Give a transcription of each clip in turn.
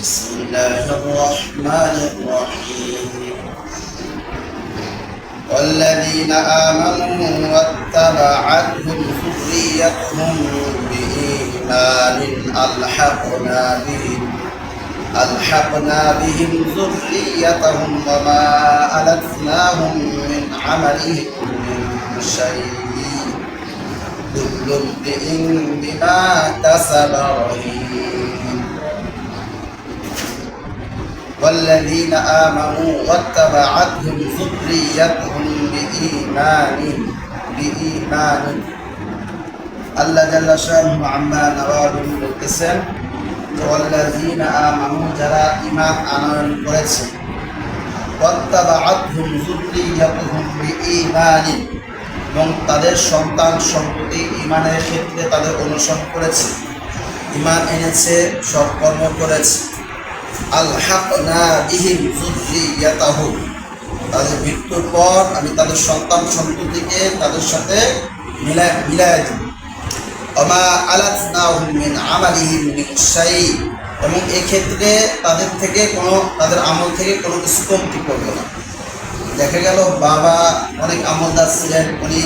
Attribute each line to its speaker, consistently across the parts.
Speaker 1: بسم الله الرحمن الرحيم. والذين آمنوا واتبعتهم ذريتهم بإيمان ألحقنا بهم ألحقنا بهم ذريتهم وما ألتناهم من عملهم من شيء. كل امرئ بما كسب رهين. والذين آمنوا واتبعتهم ذريتهم بإيمان بإيمان আল্লাহ জাল্লা শাহু আম্মা নওয়াবুল বলতেছেন যে ওয়াল্লাযীনা আমানু যারা ঈমান আনয়ন করেছে ওয়াত্তাবাআতহুম যুররিয়াতুহুম বিঈমানিন এবং তাদের সন্তান সম্পত্তি ঈমানের ক্ষেত্রে তাদের অনুসরণ করেছে ঈমান এনেছে সৎকর্ম করেছে আলহাকনা বিহিম যুররিয়াতাহুম তাদের মৃত্যুর পর আমি তাদের সন্তান সন্ততিকে তাদের সাথে মিলায় মিলায় দেব। অমা আলাতনাহুম মিন আমালিহিম মিন শাই। এবং এক্ষেত্রে তাদের থেকে কোনো তাদের আমল থেকে কোনো কিছু কমতি করবে না। দেখা গেল বাবা অনেক আমলদার ছিলেন, উনি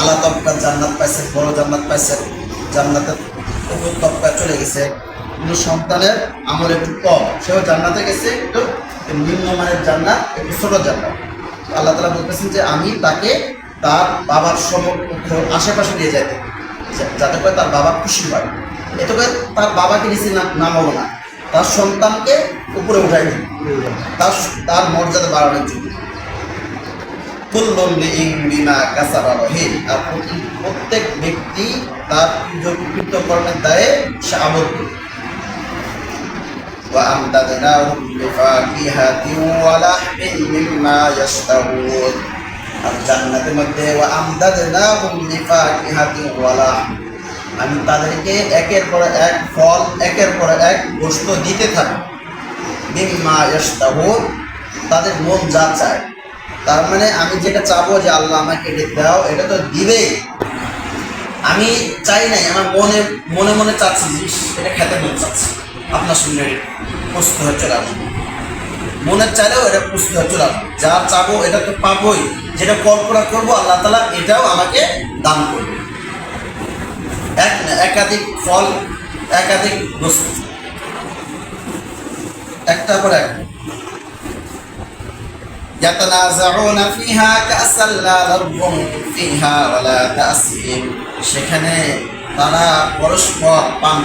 Speaker 1: আলা তবকার জান্নাত পাইছেন, বড় জান্নাত পাইছেন। জান্নাতের তবকা চলে গেছে। কিন্তু সন্তানের আমল একটু কম। সেও জান্নাতে গেছে একটু নিম্নমানের জান্নাত, একটু ছোট জান্নাত। আল্লাহ তালা বলতেছেন যে, আমি তাকে তার বাবার সমকক্ষ আশেপাশে নিয়ে যাইতে যাতে করে তার বাবা খুশি হয়। এতে করে তার বাবাকে নিচে নামাবো না। তার সন্তানকে উপরে উঠাই দিই। তার তার মর্যাদা বাড়ানোর জন্য। কুল্লুম বিমা কাসাবা রহিন আর প্রতি- প্রত্যেক ব্যক্তি তার কৃত কর্মের দায়ে সে আবদ্ধ وأمددناهم بفاكهة ولحم مما يشتهون আর জান্নাতের মধ্যে وأمددناهم بفاكهة ولحم আমি তাদেরকে একের পর এক ফল একের পর এক গোস্ত দিতে থাকি মিম্মা ইয়াশতাহুন তাদের মন যা চায় তার মানে আমি যেটা চাবো যে আল্লাহ আমাকে এটা দাও এটা তো দিবেই আমি চাই নাই আমার মনে মনে মনে চাচ্ছি যে ইস, এটা খেতে মন চাচ্ছি আপনার সঙ্গে প্রস্তুত হয়ে চলে আসবো মনের চাইলেও এটা প্রস্তুত হয়ে চলে আসবো যা চাবো এটা তো পাবোই যেটা কল্পনা করবো আল্লাহ তালা এটাও আমাকে দান করবে এক না, একাধিক ফল একাধিক বস্তু একটা পর এক يتنازعون فيها كأسا لا لغو فيها ولا تأثيم সেখানে তারা পরস্পর পান